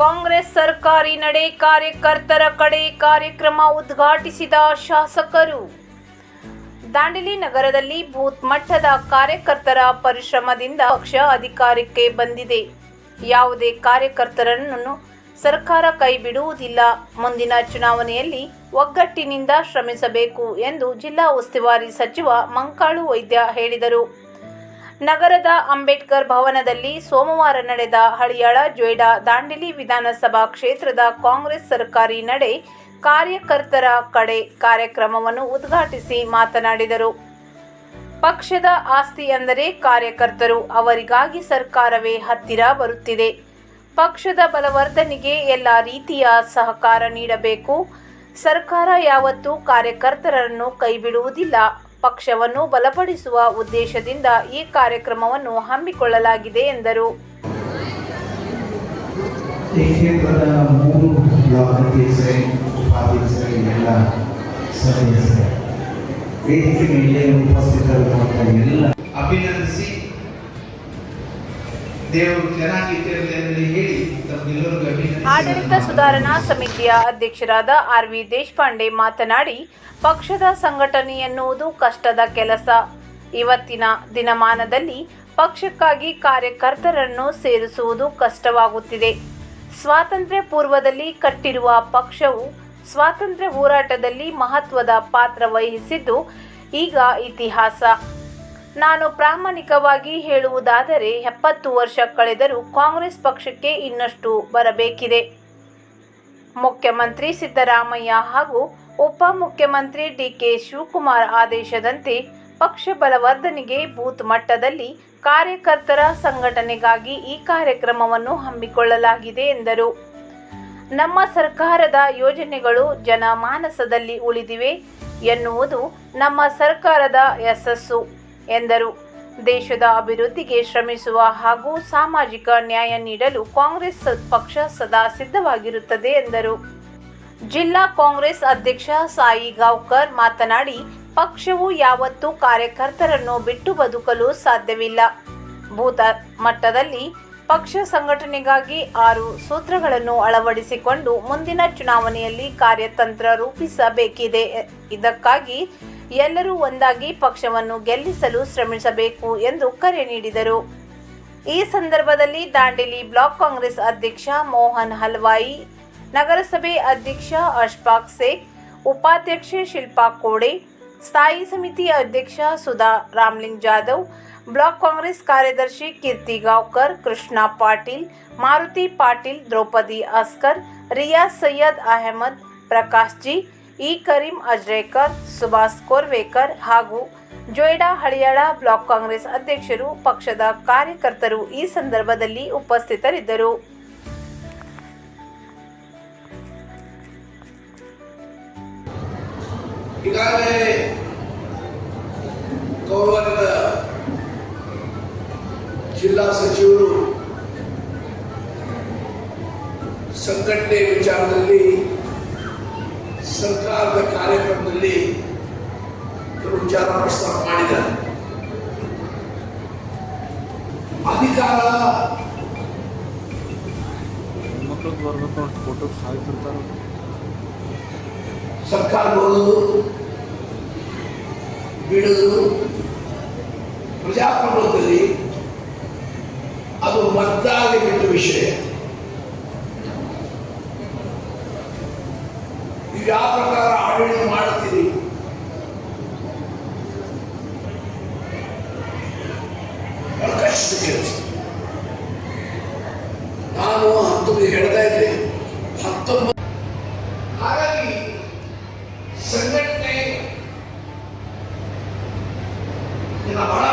ಕಾಂಗ್ರೆಸ್ ಸರ್ಕಾರಿ ನಡೆ ಕಾರ್ಯಕರ್ತರ ಕಡೆ ಕಾರ್ಯಕ್ರಮ ಉದ್ಘಾಟಿಸಿದ ಶಾಸಕರು. ದಾಂಡೇಲಿ ನಗರದಲ್ಲಿ ಬೂತ್ ಮಟ್ಟದ ಕಾರ್ಯಕರ್ತರ ಪರಿಶ್ರಮದಿಂದ ಪಕ್ಷ ಅಧಿಕಾರಕ್ಕೆ ಬಂದಿದೆ. ಯಾವುದೇ ಕಾರ್ಯಕರ್ತರನ್ನು ಸರ್ಕಾರ ಕೈಬಿಡುವುದಿಲ್ಲ. ಮುಂದಿನ ಚುನಾವಣೆಯಲ್ಲಿ ಒಗ್ಗಟ್ಟಿನಿಂದ ಶ್ರಮಿಸಬೇಕು ಎಂದು ಜಿಲ್ಲಾ ಉಸ್ತುವಾರಿ ಸಚಿವ ಮಂಕಾಳು ವೈದ್ಯ ಹೇಳಿದರು. ನಗರದ ಅಂಬೇಡ್ಕರ್ ಭವನದಲ್ಲಿ ಸೋಮವಾರ ನಡೆದ ಹಳಿಯಾಳ ಜೋಯ್ಡಾ ದಾಂಡೇಲಿ ವಿಧಾನಸಭಾ ಕ್ಷೇತ್ರದ ಕಾಂಗ್ರೆಸ್ ಸರ್ಕಾರಿ ನಡೆ ಕಾರ್ಯಕರ್ತರ ಕಡೆ ಕಾರ್ಯಕ್ರಮವನ್ನು ಉದ್ಘಾಟಿಸಿ ಮಾತನಾಡಿದರು. ಪಕ್ಷದ ಆಸ್ತಿ ಅಂದರೆ ಕಾರ್ಯಕರ್ತರು, ಅವರಿಗಾಗಿ ಸರ್ಕಾರವೇ ಹತ್ತಿರ ಬರುತ್ತಿದೆ. ಪಕ್ಷದ ಬಲವರ್ಧನೆಗೆ ಎಲ್ಲ ರೀತಿಯ ಸಹಕಾರ ನೀಡಬೇಕು. ಸರ್ಕಾರ ಯಾವತ್ತೂ ಕಾರ್ಯಕರ್ತರನ್ನು ಕೈಬಿಡುವುದಿಲ್ಲ. ಪಕ್ಷವನ್ನು ಬಲಪಡಿಸುವ ಉದ್ದೇಶದಿಂದ ಈ ಕಾರ್ಯಕ್ರಮವನ್ನು ಹಮ್ಮಿಕೊಳ್ಳಲಾಗಿದೆ ಎಂದರು. ಅಭಿನಂದಿಸಿ ದೇವರು ಚೆನ್ನಾಗಿಟ್ಟಿರಲಿ ಹೇಳಿ ಆಡಳಿತ ಸುಧಾರಣಾ ಸಮಿತಿಯ ಅಧ್ಯಕ್ಷರಾದ ಆರ್ ವಿ ದೇಶಪಾಂಡೆ ಮಾತನಾಡಿ, ಪಕ್ಷದ ಸಂಘಟನೆ ಎನ್ನುವುದು ಕಷ್ಟದ ಕೆಲಸ. ಇವತ್ತಿನ ದಿನಮಾನದಲ್ಲಿ ಪಕ್ಷಕ್ಕಾಗಿ ಕಾರ್ಯಕರ್ತರನ್ನು ಸೇರಿಸುವುದು ಕಷ್ಟವಾಗುತ್ತಿದೆ. ಸ್ವಾತಂತ್ರ್ಯ ಪೂರ್ವದಲ್ಲಿ ಕಟ್ಟಿರುವ ಪಕ್ಷವು ಸ್ವಾತಂತ್ರ್ಯ ಹೋರಾಟದಲ್ಲಿ ಮಹತ್ವದ ಪಾತ್ರ ವಹಿಸಿದ್ದು, ಈಗ ಇತಿಹಾಸ. ನಾನು ಪ್ರಾಮಾಣಿಕವಾಗಿ ಹೇಳುವುದಾದರೆ ಎಪ್ಪತ್ತು ವರ್ಷ ಕಳೆದರೂ ಕಾಂಗ್ರೆಸ್ ಪಕ್ಷಕ್ಕೆ ಇನ್ನಷ್ಟು ಬರಬೇಕಿದೆ. ಮುಖ್ಯಮಂತ್ರಿ ಸಿದ್ದರಾಮಯ್ಯ ಹಾಗೂ ಉಪಮುಖ್ಯಮಂತ್ರಿ ಡಿಕೆ ಶಿವಕುಮಾರ್ ಆದೇಶದಂತೆ ಪಕ್ಷ ಬಲವರ್ಧನೆಗೆ ಬೂತ್ ಮಟ್ಟದಲ್ಲಿ ಕಾರ್ಯಕರ್ತರ ಸಂಘಟನೆಗಾಗಿ ಈ ಕಾರ್ಯಕ್ರಮವನ್ನು ಹಮ್ಮಿಕೊಳ್ಳಲಾಗಿದೆ ಎಂದರು. ನಮ್ಮ ಸರ್ಕಾರದ ಯೋಜನೆಗಳು ಜನಮಾನಸದಲ್ಲಿ ಉಳಿದಿವೆ ಎನ್ನುವುದು ನಮ್ಮ ಸರ್ಕಾರದ ಯಶಸ್ಸು. ಎಂದರು. ದೇಶದ ಅಭಿವೃದ್ಧಿಗೆ ಶ್ರಮಿಸುವ ಹಾಗೂ ಸಾಮಾಜಿಕ ನ್ಯಾಯ ನೀಡಲು ಕಾಂಗ್ರೆಸ್ ಪಕ್ಷ ಸದಾ ಸಿದ್ಧವಾಗಿರುತ್ತದೆ ಎಂದರು. ಜಿಲ್ಲಾ ಕಾಂಗ್ರೆಸ್ ಅಧ್ಯಕ್ಷ ಸಾಯಿ ಗಾವ್ಕರ್ ಮಾತನಾಡಿ, ಪಕ್ಷವು ಯಾವತ್ತೂ ಕಾರ್ಯಕರ್ತರನ್ನು ಬಿಟ್ಟು ಬದುಕಲು ಸಾಧ್ಯವಿಲ್ಲ. ಭೂತ ಮಟ್ಟದಲ್ಲಿ ಪಕ್ಷ ಸಂಘಟನೆಗಾಗಿ ಆರು ಸೂತ್ರಗಳನ್ನು ಅಳವಡಿಸಿಕೊಂಡು ಮುಂದಿನ ಚುನಾವಣೆಯಲ್ಲಿ ಕಾರ್ಯತಂತ್ರ ರೂಪಿಸಬೇಕಿದೆ. ಇದಕ್ಕಾಗಿ ಎಲ್ಲರೂ ಒಂದಾಗಿ ಪಕ್ಷವನ್ನು ಗೆಲ್ಲಿಸಲು ಶ್ರಮಿಸಬೇಕು ಎಂದು ಕರೆ ನೀಡಿದರು. ಈ ಸಂದರ್ಭದಲ್ಲಿ ದಾಂಡೇಲಿ ಬ್ಲಾಕ್ ಕಾಂಗ್ರೆಸ್ ಅಧ್ಯಕ್ಷ ಮೋಹನ್ ಹಲ್ವಾಯಿ, ನಗರಸಭೆ ಅಧ್ಯಕ್ಷ ಅಶ್ಫಾಕ್ ಸೇಖ್, ಉಪಾಧ್ಯಕ್ಷೆ ಶಿಲ್ಪಾ ಕೋಡೆ, ಸ್ಥಾಯಿ ಸಮಿತಿ ಅಧ್ಯಕ್ಷ ಸುಧಾ ರಾಮ್ಲಿಂಗ್ ಜಾಧವ್ ಬ್ಲಾಕ್ ಕಾಂಗ್ರೆಸ್ ಕಾರ್ಯದರ್ಶಿ ಕೀರ್ತಿ ಗಾವ್ಕರ್, ಕೃಷ್ಣ ಪಾಟೀಲ್, ಮಾರುತಿ ಪಾಟೀಲ್, ದ್ರೌಪದಿ ಅಸ್ಕರ್ ರಿಯಾಜ್ ಸೈಯದ್ ಅಹಮದ್, ಪ್ರಕಾಶ್ ಜಿ, ಇ ಕರೀಂ ಅಜ್ರೇಕರ್, ಸುಭಾಷ್ ಕೋರ್ವೇಕರ್ ಹಾಗೂ ಜೋಯ್ಡಾ ಹಳಿಯಾಳ ಬ್ಲಾಕ್ ಕಾಂಗ್ರೆಸ್ ಅಧ್ಯಕ್ಷರು ಪಕ್ಷದ ಕಾರ್ಯಕರ್ತರು ಈ ಸಂದರ್ಭದಲ್ಲಿ ಉಪಸ್ಥಿತರಿದ್ದರು. ಈಗಾಗಲೇ ಜಿಲ್ಲಾ ಸಚಿವರು ಸಂಘಟನೆ ವಿಚಾರದಲ್ಲಿ ಸರ್ಕಾರದ ಕಾರ್ಯಕ್ರಮದಲ್ಲಿ ಕೆಲವು ವಿಚಾರ ಪ್ರಸ್ತಾಪ ಮಾಡಿದ್ದಾರೆ. ಅಧಿಕಾರ ಸರ್ಕಾರ ಬಿಡುವುದು ಪ್ರಜಾಪ್ರಭುತ್ವದಲ್ಲಿ ಅದು ಮದ್ದಾಗಿ ಬಿಟ್ಟ ವಿಷಯ. ನೀವು ಯಾವ ಪ್ರಕಾರ ಆಡಳಿತ ಮಾಡುತ್ತೀರಿ? ಕೆಲಸ. ನಾನು ಹತ್ತೊಂಬತ್ತು ಹೇಳ್ತಾ ಇದ್ದೆ. ಹತ್ತೊಂಬತ್ತು ಹಾಗಾಗಿ ಸಂಘಟನೆ ಬಹಳ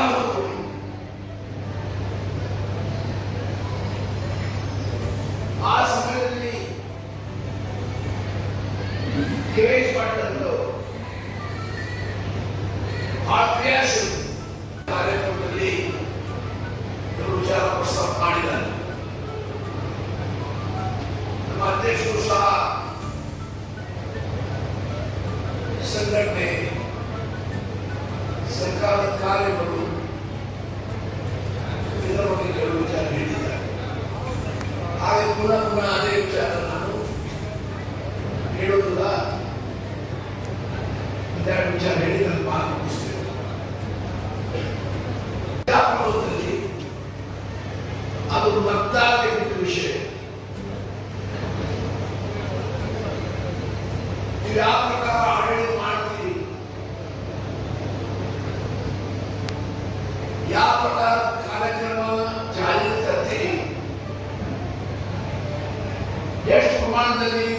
ಬಹಳ ಕ್ರಿಯಾಶೀಲ ಕಾರ್ಯಕ್ರಮದಲ್ಲಿ ಕೆಲವು ವಿಚಾರ ಪ್ರಸ್ತಾಪ ಮಾಡಿದ್ದಾರೆ ನಮ್ಮ ಅಧ್ಯಕ್ಷರು ಸಹ ಸಂಘಟನೆ ಸರ್ಕಾರದ ಕಾರ್ಯಗಳು ಇದರ ಬಗ್ಗೆ ಕೆಲವು ವಿಚಾರ ಹೇಳಿದ್ದಾರೆ ಹಾಗೆ ಪುನಃ ಪುನಃ ಅದೇ life to share. ಇದು ಯಾವ ಪ್ರಕಾರ ಆಡಳಿತ ಮಾಡ್ತೀರಿ ಯಾವ ಪ್ರಕಾರ ಕಾರ್ಯಕ್ರಮ ಜಾರಿ ತರ್ತೀರಿ ಎಷ್ಟು ಪ್ರಮಾಣದಲ್ಲಿ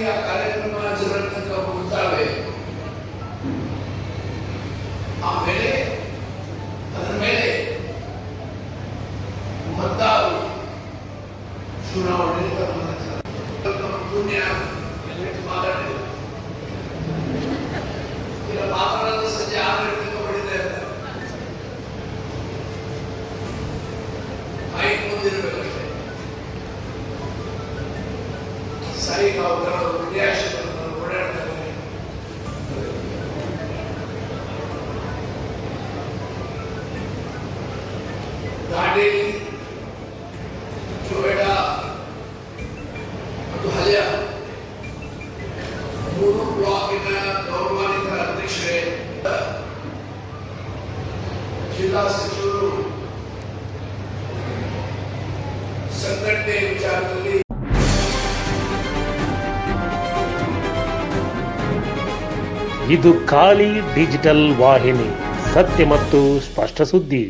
ಗೌರವಾನ್ವಿತ ಅಧ್ಯಕ್ಷರೇ ಜಿಲ್ಲಾ ಸಚಿವರು ಸಂಘಟನೆ ವಿಚಾರದಲ್ಲಿ ಇದು ಖಾಲಿ ಡಿಜಿಟಲ್ ವಾಹಿನಿ ಸತ್ಯ ಮತ್ತು ಸ್ಪಷ್ಟ ಸುದ್ದಿ.